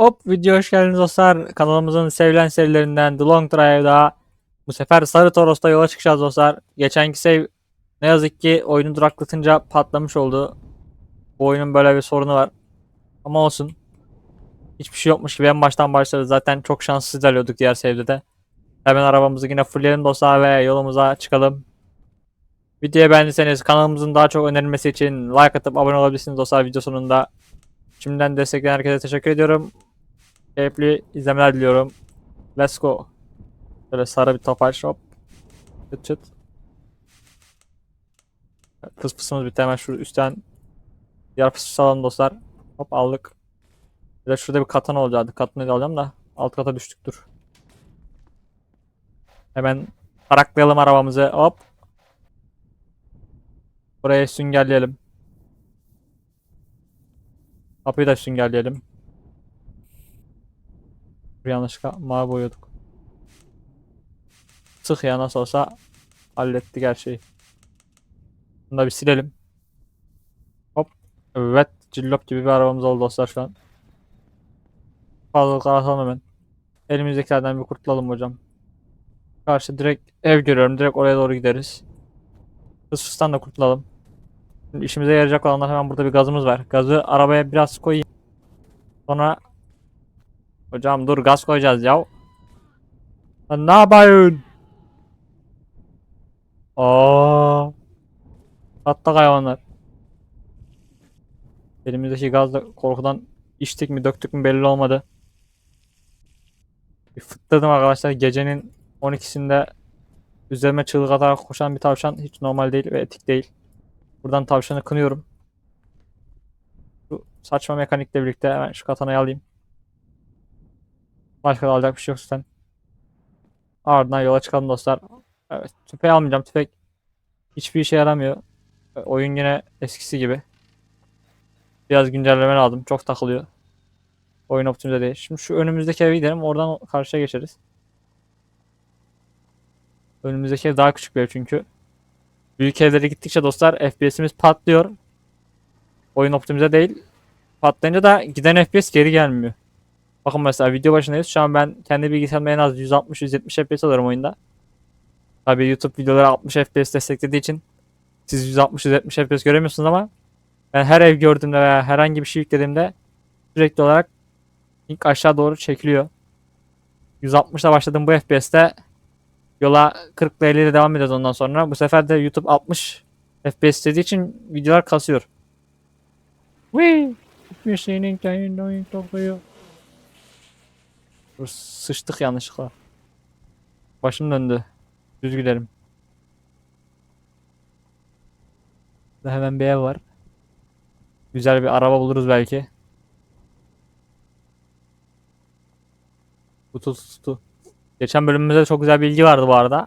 Hop video hoş geldiniz dostlar. Kanalımızın sevilen serilerinden The Long Drive'da bu sefer Sarı Toros'ta yola çıkacağız dostlar. Geçenki save ne yazık ki oyunu duraklatınca patlamış oldu. Bu oyunun böyle bir sorunu var. Ama olsun. Hiçbir şey yokmuş gibi en baştan başladı. Zaten çok şanssız ilerliyorduk diğer save'de de. Hemen arabamızı yine fullleyelim dostlar ve yolumuza çıkalım. Videoyu beğendiyseniz kanalımızın daha çok önerilmesi için like atıp abone olabilirsiniz dostlar video sonunda. Şimdiden destekleyen herkese teşekkür ediyorum. Keyifli izlemeler diliyorum. Let's go. Böyle sarı bir topaç hop. Çıt çıt. Fıs fısımız bitti hemen şu üstten diğer fıs alalım dostlar. Hop aldık. Bir de şurada bir katana olacaktı. Katanayı da alacağım da alt kata düştük dur. Hemen paraklayalım arabamızı hop. Buraya süngerleyelim. Kapıyı da süngerleyelim. Yanlışlıkla mavi boyuyorduk. Sık ya nasıl olsa hallettik her şeyi. Bunu da bir silelim. Hop. Evet. Cillop gibi bir arabamız oldu dostlar şu an. Fazlalıklar atalım hemen. Elimizdekilerden bir kurtulalım hocam. Karşı direkt ev görüyorum. Direkt oraya doğru gideriz. Hız da kurtulalım. Şimdi işimize yarayacak olanlar hemen burada bir gazımız var. Gazı arabaya biraz koyayım. Sonra Hocam dur gaz koyacağız ya. Lan ne yapıyorsun? Aa. Hatta hayvanlar. Elimizdeki gazla korkudan içtik mi döktük mü belli olmadı. Bir fıttırdım arkadaşlar gecenin 12'sinde üzerime çığlık atarak koşan bir tavşan hiç normal değil ve etik değil. Buradan tavşanı kınıyorum. Bu saçma mekanikle birlikte hemen şu katanayı alayım. Başka da alacak bir şey yok zaten. Ardından yola çıkalım dostlar. Evet tüfeği almayacağım. Tüfek hiçbir işe yaramıyor. Oyun yine eskisi gibi. Biraz güncelleme aldım. Çok takılıyor. Oyun optimize değil. Şimdi şu önümüzdeki eve gidelim. Oradan karşıya geçeriz. Önümüzdeki ev daha küçük bir ev çünkü. Büyük evlere gittikçe dostlar FPS'imiz patlıyor. Oyun optimize değil. Patlayınca da giden FPS geri gelmiyor. Bakın mesela video başındayız. Şu an ben kendi bilgisayarımda en az 160-170 FPS alıyorum oyunda. Tabii YouTube videoları 60 FPS desteklediği için siz 160-170 FPS göremiyorsunuz ama ben her ev gördüğümde veya herhangi bir şey yüklediğimde sürekli olarak link aşağı doğru çekiliyor. 160'la başladığım bu FPS'te yola 40 ile 50 ile devam ediyoruz ondan sonra. Bu sefer de YouTube 60 FPS dediği için videolar kasıyor. Wee! Machine in tokyo. Dur, sıçtık yanlışlıkla. Başım döndü. Düz gidelim. Burada hemen bir ev var. Güzel bir araba buluruz belki. Tutu tutu. Geçen bölümümüzde çok güzel bilgi vardı bu arada.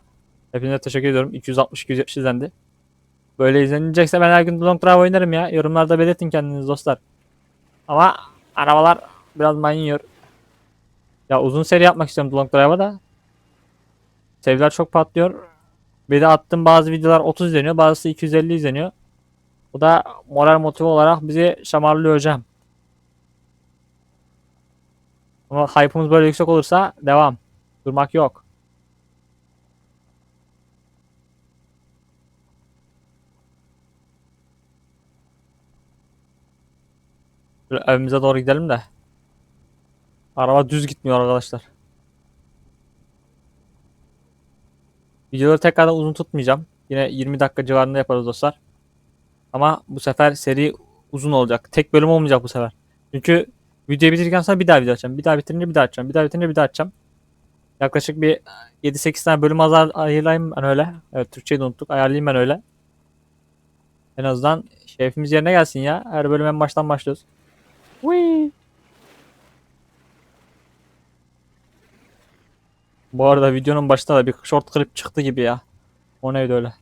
Hepinize teşekkür ediyorum. 260-270 izlendi. Böyle izlenecekse ben her gün Long Drive oynarım ya. Yorumlarda belirtin kendiniz dostlar. Ama arabalar biraz manyor. Ya uzun seri yapmak istiyorum Long Drive'a da. Sevgiler çok patlıyor. Bir de attığım bazı videolar 30 izleniyor. Bazısı 250 izleniyor. Bu da moral motive olarak bizi şamarlıyor hocam. Ama hype'ımız böyle yüksek olursa devam. Durmak yok. Şöyle evimize doğru gidelim de. Araba düz gitmiyor arkadaşlar. Videoları tekrardan uzun tutmayacağım. Yine 20 dakika civarında yaparız dostlar. Ama bu sefer seri uzun olacak. Tek bölüm olmayacak bu sefer. Çünkü videoyu bitirdikten sonra bir daha video açacağım. Bir daha bitirince bir daha açacağım. Bir daha bitirince bir daha açacağım. Yaklaşık bir 7-8 tane bölüm azar ayarlayayım ben öyle. Evet Türkçeyi de unuttuk. Ayarlayayım ben öyle. En azından şefimiz yerine gelsin ya. Her bölüm en baştan başlıyoruz. Whee! Bu arada videonun başında da bir short clip çıktı gibi ya. O neydi öyle?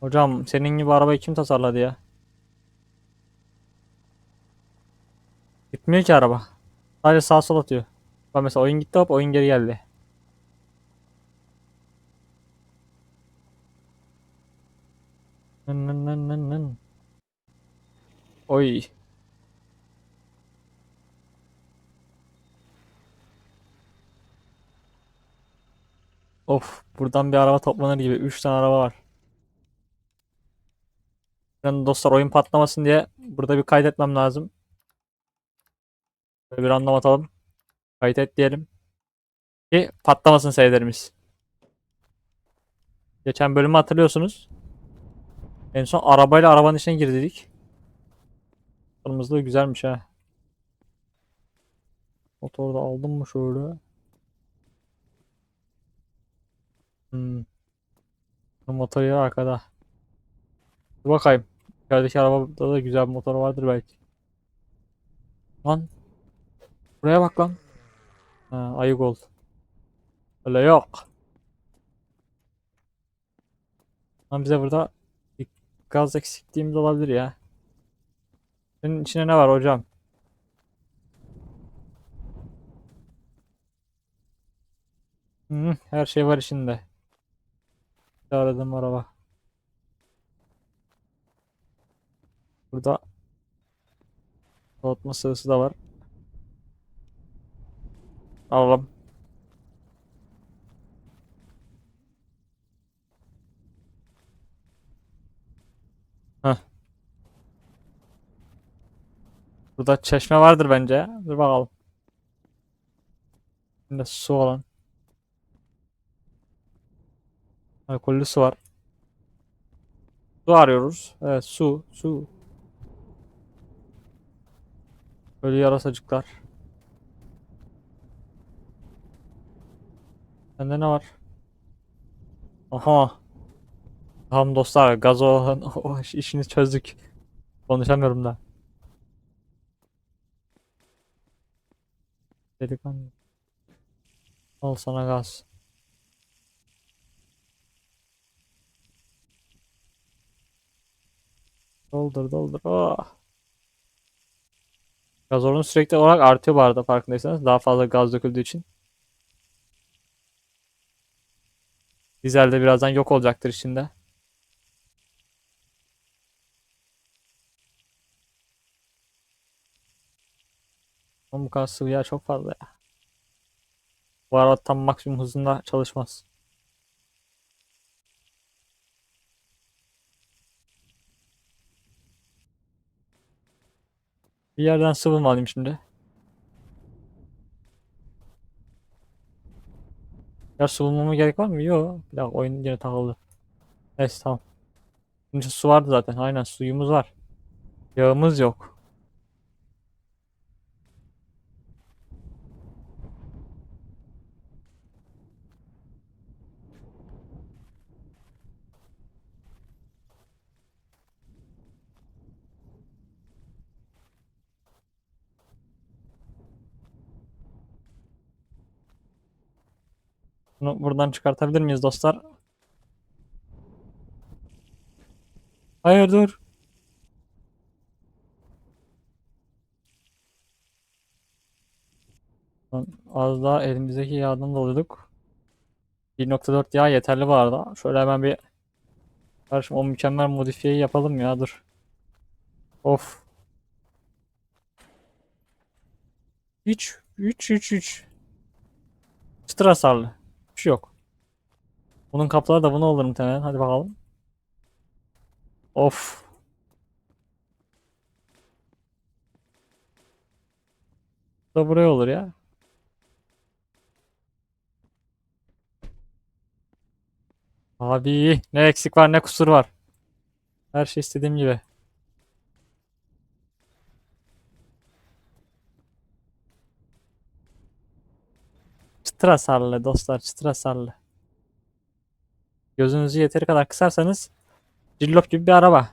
Hocam senin gibi arabayı kim tasarladı ya? Gitmiyor ki araba. Sadece sağ sol atıyor. Bak mesela oyun gitti hop oyun geri geldi. Nın nın nın nın. Oy. Of buradan bir araba toplanır gibi. 3 tane araba var. Ben dostlar oyun patlamasın diye burada bir kaydetmem lazım. Böyle bir anlam atalım. Kaydet diyelim. Ki patlamasın seyirlerimiz. Geçen bölümü hatırlıyorsunuz. En son arabayla arabanın içine girdik. Kırmızılığı güzelmiş ha. Motoru da aldım mı şöyle? Hmm. Motor ya arkada. Dur bakayım. İçerideki arabada da güzel bir motor vardır belki. Lan. Buraya bak lan. Ha, ayı gold. Öyle yok. Lan bize burada gaz eksikliğimiz olabilir ya. Senin içine ne var hocam? Hı, her şey var içinde. Bir Aradığım araba. Burada soğutma sıvısı da var. Alalım. Heh. Burada çeşme vardır bence. Dur bakalım. Şimdi su olan. Alkollü su var. Su arıyoruz. Evet su, su. Böyle yarasacıklar. Sende ne var? Aha. Tamam dostlar gaz olan o iş- işini çözdük. Konuşamıyorum da. Delikanlı. Al sana gaz. Doldur doldur. Oh. Gaz oranı sürekli olarak artıyor bu arada farkındaysanız. Daha fazla gaz döküldüğü için. Dizel de birazdan yok olacaktır içinde. Bu kadar sıvı yağ çok fazla ya. Bu araba tam maksimum hızında çalışmaz. Bir yerden sıvı şimdi? Ya su gerek var mı? Yok. Bir dakika oyun yine takıldı. Neyse tamam. Şimdi su vardı zaten. Aynen suyumuz var. Yağımız yok. Bunu buradan çıkartabilir miyiz dostlar? Hayır dur. Az daha elimizdeki yağdan doluyorduk. 1.4 yağ yeterli bu arada. Şöyle hemen bir Kardeşim o mükemmel modifiyeyi yapalım ya dur. Of. Hiç 3 3 3. Çıtır hasarlı. Bir şey yok. Bunun kapıları da buna olur muhtemelen. Hadi bakalım. Of. Da buraya olur ya. Abi ne eksik var ne kusur var. Her şey istediğim gibi. Çıtır hasarlı dostlar çıtır hasarlı. Gözünüzü yeteri kadar kısarsanız cillop gibi bir araba.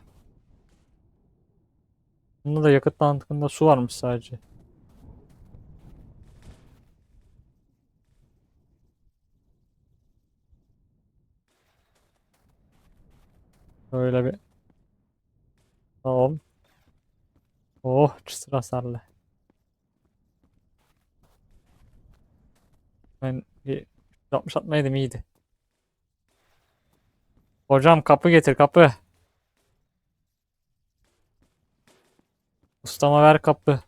Bunda da yakıt tankında su varmış sadece. Böyle bir. Tamam. Oh çıtır hasarlı. Ben bir 60 atmayaydım iyiydi. Hocam kapı getir kapı. Ustama ver kapı.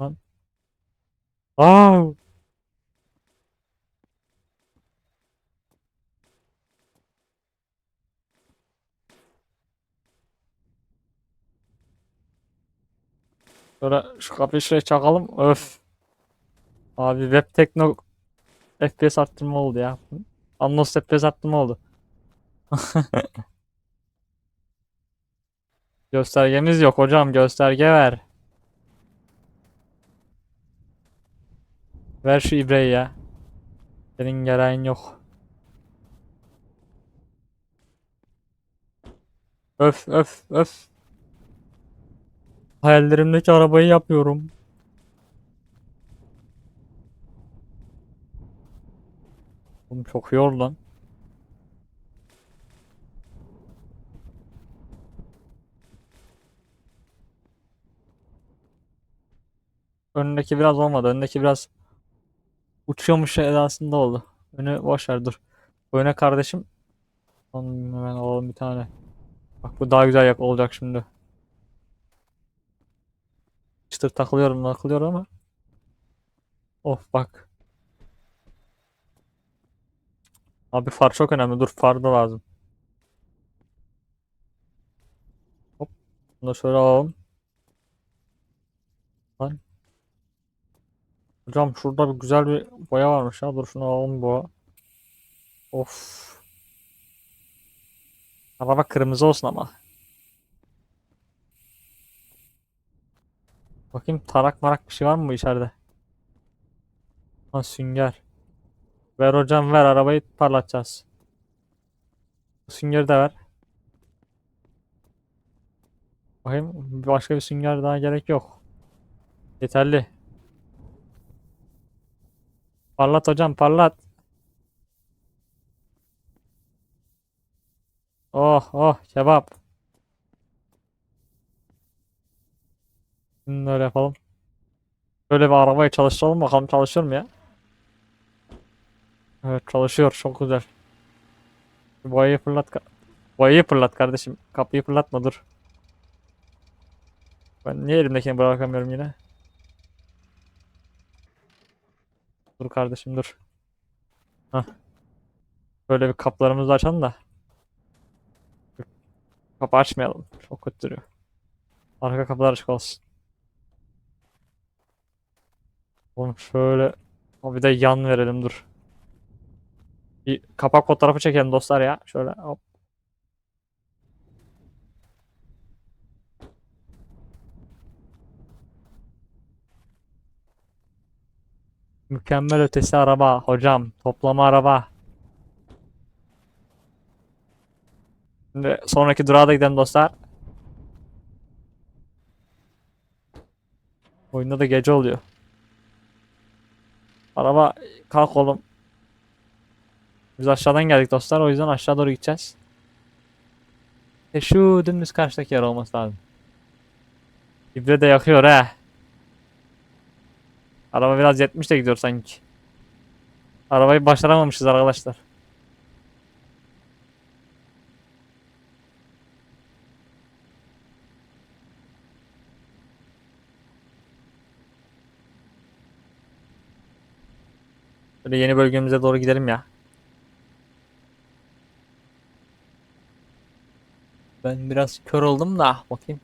Lan. Aa! Şöyle şu kapıyı şuraya çakalım. Öf. Abi web tekno FPS arttırma oldu ya. Anlos FPS arttırma oldu. Göstergemiz yok hocam. Gösterge ver. Ver şu ibreyi ya. Senin gereğin yok. Öf öf öf. Hayallerimdeki arabayı yapıyorum. Oğlum çok yor lan. Önündeki biraz olmadı. Önündeki biraz uçuyormuş edasında oldu. Önü boş ver dur. Öne kardeşim. Oğlum Hemen alalım bir tane. Bak bu daha güzel yak olacak şimdi. Çıtır takılıyorum takılıyorum ama. Of bak. Abi far çok önemli. Dur far da lazım. Hop. Bunu şöyle alalım. Lan. Hocam şurada bir güzel bir boya varmış ya. Dur şunu alalım bu. Of. Araba kırmızı olsun ama. Bakayım tarak marak bir şey var mı bu içeride? Ha sünger. Ver hocam ver arabayı parlatacağız. Süngeri de ver. Bakayım başka bir sünger daha gerek yok. Yeterli. Parlat hocam parlat. Oh oh kebap. Şimdi öyle yapalım. Böyle bir arabayı çalıştıralım bakalım çalışır mı ya? Evet çalışıyor çok güzel. Boyayı fırlat. Boyayı fırlat kardeşim. Kapıyı fırlatma dur. Ben niye elimdekini bırakamıyorum yine? Dur kardeşim dur. Hah. Böyle bir kaplarımızı açalım da. Kapı açmayalım. Çok kötü duruyor. Arka kapılar açık olsun. Oğlum şöyle. Bir de yan verelim dur. Bir kapak fotoğrafı çekelim dostlar ya. Şöyle hop. Mükemmel ötesi araba hocam. Toplama araba. Şimdi sonraki durağa da gidelim dostlar. Oyunda da gece oluyor. Araba kalk oğlum. Biz aşağıdan geldik dostlar. O yüzden aşağı doğru gideceğiz. E şu dümdüz karşıdaki yer olması lazım. İbre de yakıyor he. Araba biraz 70 de gidiyor sanki. Arabayı başaramamışız arkadaşlar. Böyle yeni bölgemize doğru gidelim ya. Ben biraz kör oldum da bakayım.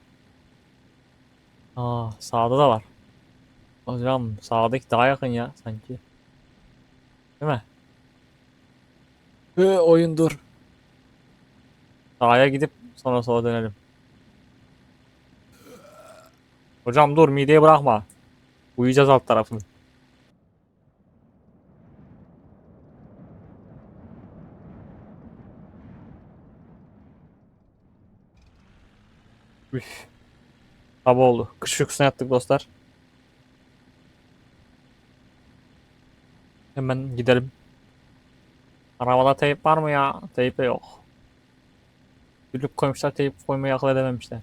Aa sağda da var. Hocam sağdaki daha yakın ya sanki. Değil mi? Hı, oyun dur. Sağa gidip sonra sola dönelim. Hocam dur mideye bırakma. Uyuyacağız alt tarafını. Üf. Sabah oldu. Kış uykusuna yattık dostlar. Hemen gidelim. Arabada teyp var mı ya? Teyp de yok. Gülük koymuşlar teyp koymayı akıl edememişler.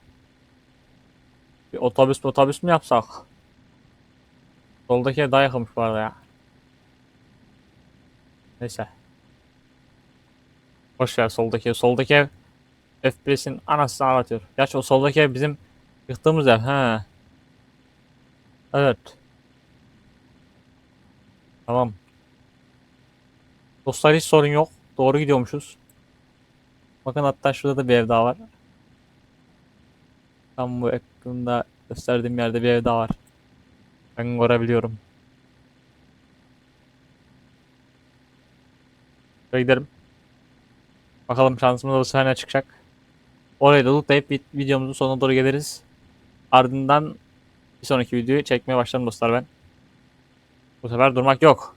Bir otobüs otobüs mü yapsak? Soldaki daha yakınmış bu arada ya. Neyse. Boş ver soldaki ev. Soldaki FPS'in anasını ağlatıyor. Gerçi o soldaki ev bizim yıktığımız ev. He. Evet. Tamam. Dostlar hiç sorun yok. Doğru gidiyormuşuz. Bakın hatta şurada da bir ev daha var. Tam bu ekranında gösterdiğim yerde bir ev daha var. Ben görebiliyorum. Şöyle gidelim. Bakalım şansımız olursa ne çıkacak. Orayı da lootlayıp vid- videomuzun sonuna doğru geliriz. Ardından bir sonraki videoyu çekmeye başlarım dostlar ben. Bu sefer durmak yok.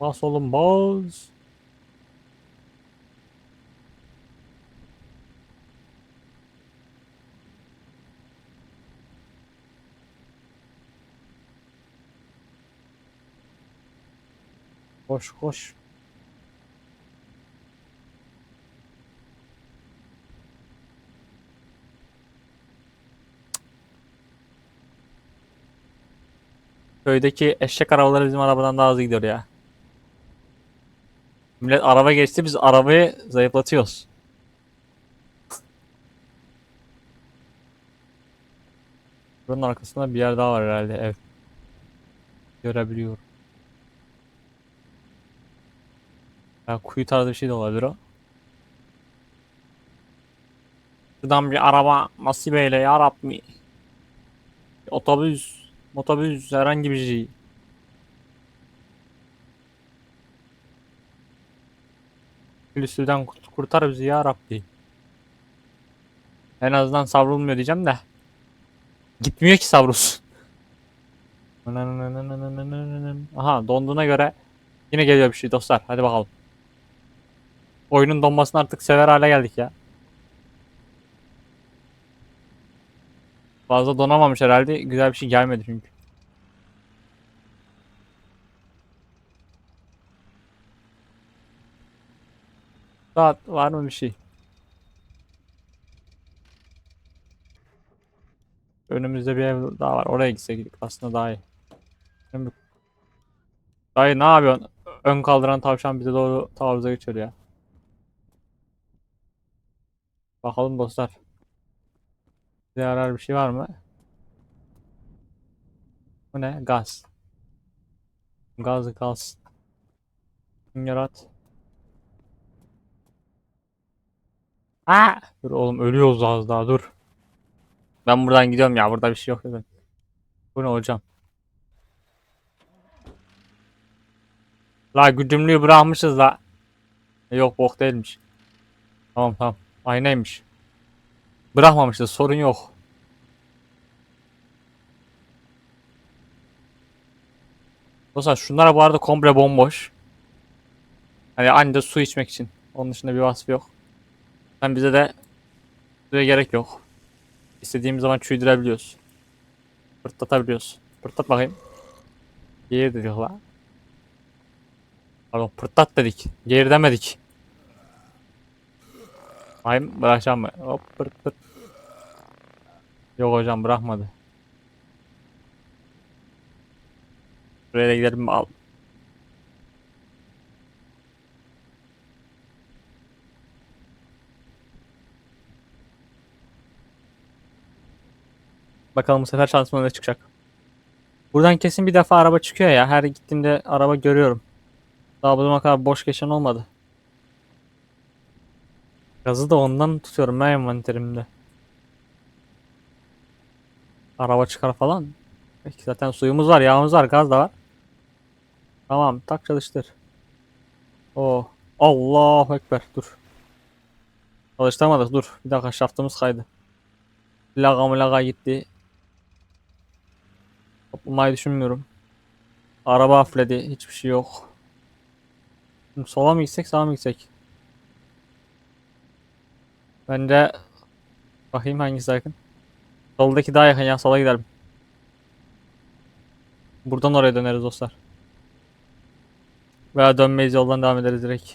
Bas oğlum bas. Koş koş. Köydeki eşek arabaları bizim arabadan daha hızlı gidiyor ya. Millet araba geçti biz arabayı zayıflatıyoruz. Buranın arkasında bir yer daha var herhalde ev. Görebiliyorum. Ya kuyu tarzı bir şey de olabilir o. Şuradan bir araba nasip eyle ya Otobüs, otobüs herhangi bir şey.Ülüsüden kurt- kurtar bizi ya. En azından savrulmuyor diyeceğim de. Gitmiyor ki savrus. Aha donduğuna göre yine geliyor bir şey dostlar. Hadi bakalım. Oyunun donmasını artık sever hale geldik ya. Fazla donamamış herhalde. Güzel bir şey gelmedi çünkü. Saat var mı bir şey? Önümüzde bir ev daha var. Oraya gitsek aslında daha iyi. Dayı ne yapıyorsun? Ön kaldıran tavşan bize doğru taarruza geçiyor ya. Bakalım dostlar. Bize yarar bir şey var mı? Bu ne? Gaz. Gaz gaz. Yarat. Aa! Dur oğlum ölüyoruz az daha dur. Ben buradan gidiyorum ya burada bir şey yok dedim. Bu ne hocam? La güdümlüyü bırakmışız la. Yok bok değilmiş. Tamam tamam. Aynaymış. Bırakmamışız sorun yok. Dostlar şunlara bu arada komple bomboş. Hani anca su içmek için. Onun dışında bir vasfı yok. Hem bize de suya gerek yok. İstediğimiz zaman çüydürebiliyoruz. Pırtlatabiliyoruz. Pırtlat bakayım. Geri dedik la. Pardon pırtlat dedik. Geri demedik. Bakayım bırakacağım mı? Hop pırt pırt. Yok hocam bırakmadı. Buraya da gidelim al. Bakalım bu sefer şansıma ne çıkacak. Buradan kesin bir defa araba çıkıyor ya. Her gittiğimde araba görüyorum. Daha bu kadar boş geçen olmadı. Gazı da ondan tutuyorum ben envanterimde. Araba çıkar falan. Peki zaten suyumuz var, yağımız var, gaz da var. Tamam, tak çalıştır. Oh. Allahu Ekber. Dur. Çalıştırmadık. Dur. Bir dakika şaftımız kaydı. Laga mı laga gitti. Toplamayı düşünmüyorum. Araba hafledi. Hiçbir şey yok. Şimdi sola mı gitsek sağa mı gitsek? Bence bakayım hangisi yakın. Soldaki daha yakın ya sola gidelim. Buradan oraya döneriz dostlar. Veya dönmeyiz yoldan devam ederiz direkt.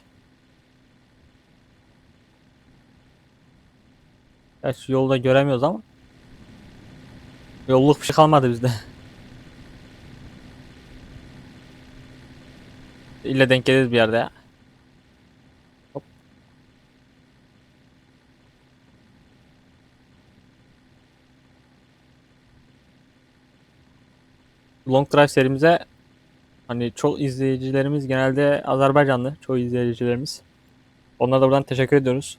Gerçi yolda göremiyoruz ama. Yolluk bir şey kalmadı bizde. İlle denk geliriz bir yerde ya. Hop. Long Drive serimize hani çok izleyicilerimiz genelde Azerbaycanlı. Çoğu izleyicilerimiz. Onlara da buradan teşekkür ediyoruz.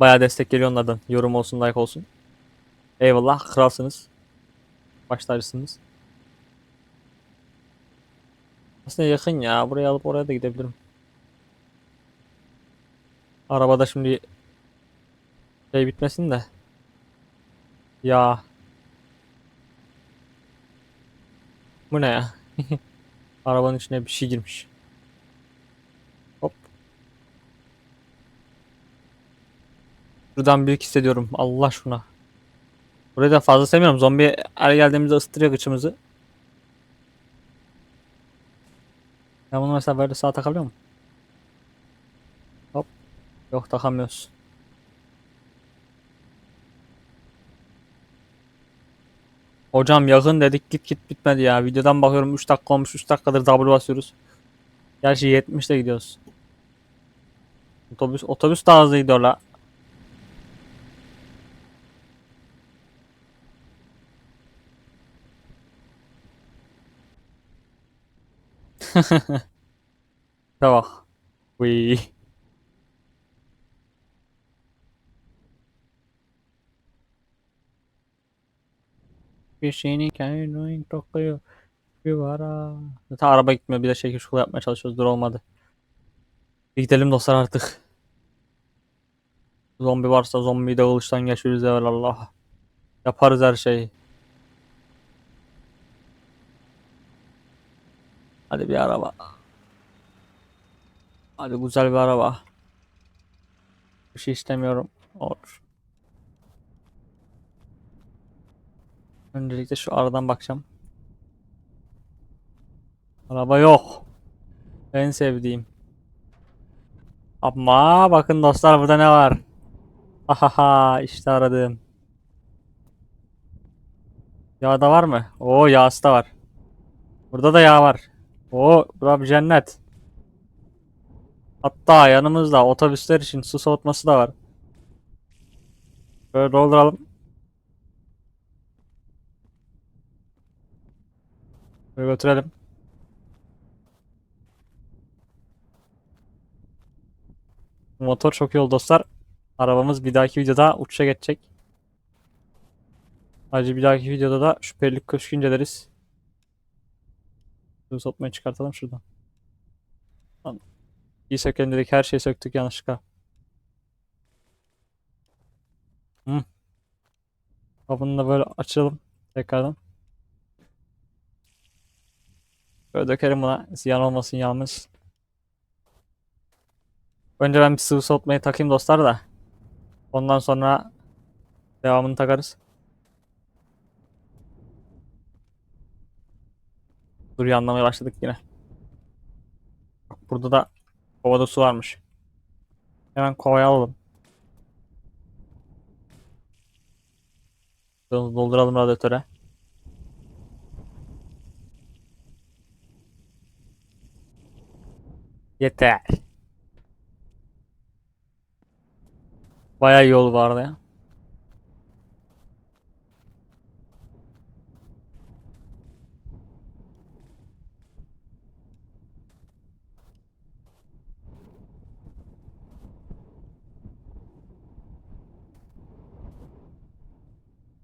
Bayağı destek geliyor onlardan. Yorum olsun, like olsun. Eyvallah, kralsınız. Baş tacısınız. Aslında yakın ya. Buraya alıp oraya da gidebilirim. Arabada şimdi şey bitmesin de. Ya. Bu ne ya? Arabanın içine bir şey girmiş. Hop. Buradan büyük hissediyorum. Allah şuna. Burayı da fazla sevmiyorum. Zombi her geldiğimizde ısıtırıyor kıçımızı. Ben bunu mesela böyle sağa takabiliyor muyum? Hop. Yok takamıyoruz. Hocam yakın dedik git git bitmedi ya. Videodan bakıyorum 3 dakika olmuş 3 dakikadır W basıyoruz. Gerçi 70 de gidiyoruz. Otobüs otobüs daha hızlı gidiyor la. Bak. Uy. Bir şeyini kendin tokuyor. Bir vara. Zaten araba gitmiyor. Bir de şekil şukul yapmaya çalışıyoruz. Dur olmadı. Bir gidelim dostlar artık. Zombi varsa zombiyi de kılıçtan geçiririz Allah. Yaparız her şeyi. Hadi bir araba. Hadi güzel bir araba. Bir şey istemiyorum. Olur. Öncelikle şu aradan bakacağım. Araba yok. En sevdiğim. Ama bakın dostlar burada ne var? Ahaha işte aradım. Yağ da var mı? Oo yağsı da var. Burada da yağ var. Oo bura bir cennet. Hatta yanımızda otobüsler için su soğutması da var. Böyle dolduralım. Böyle götürelim. Bu Motor çok iyi oldu dostlar. Arabamız bir dahaki videoda uçuşa geçecek. Ayrıca bir dahaki videoda da şüphelilik köşkü inceleriz. Su soğutmayı çıkartalım şuradan. İyi sökelim dedik her şeyi söktük yanlışlıkla. Hı. Kapını da böyle açalım tekrardan. Böyle dökelim buna. Ziyan olmasın yalnız. Önce ben bir sıvı soğutmayı takayım dostlar da. Ondan sonra devamını takarız. Dur yanlamaya başladık yine. Burada da kovada su varmış. Hemen kovaya alalım. Dolduralım radyatöre. Yeter. Bayağı yol vardı ya.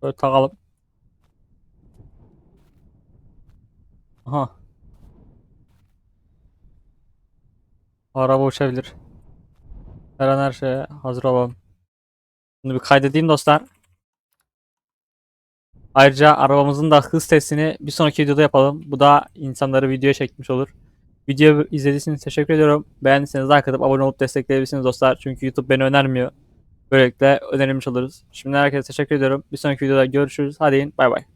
Böyle takalım. Aha. Araba uçabilir. Her an her şeye hazır olalım. Bunu bir kaydedeyim dostlar. Ayrıca arabamızın da hız testini bir sonraki videoda yapalım. Bu da insanları videoya çekmiş olur. Videoyu izlediyseniz teşekkür ediyorum. Beğendiyseniz like atıp abone olup destekleyebilirsiniz dostlar. Çünkü YouTube beni önermiyor. Böylelikle önerilmiş oluruz. Şimdi herkese teşekkür ediyorum. Bir sonraki videoda görüşürüz. Hadi. Bay bay.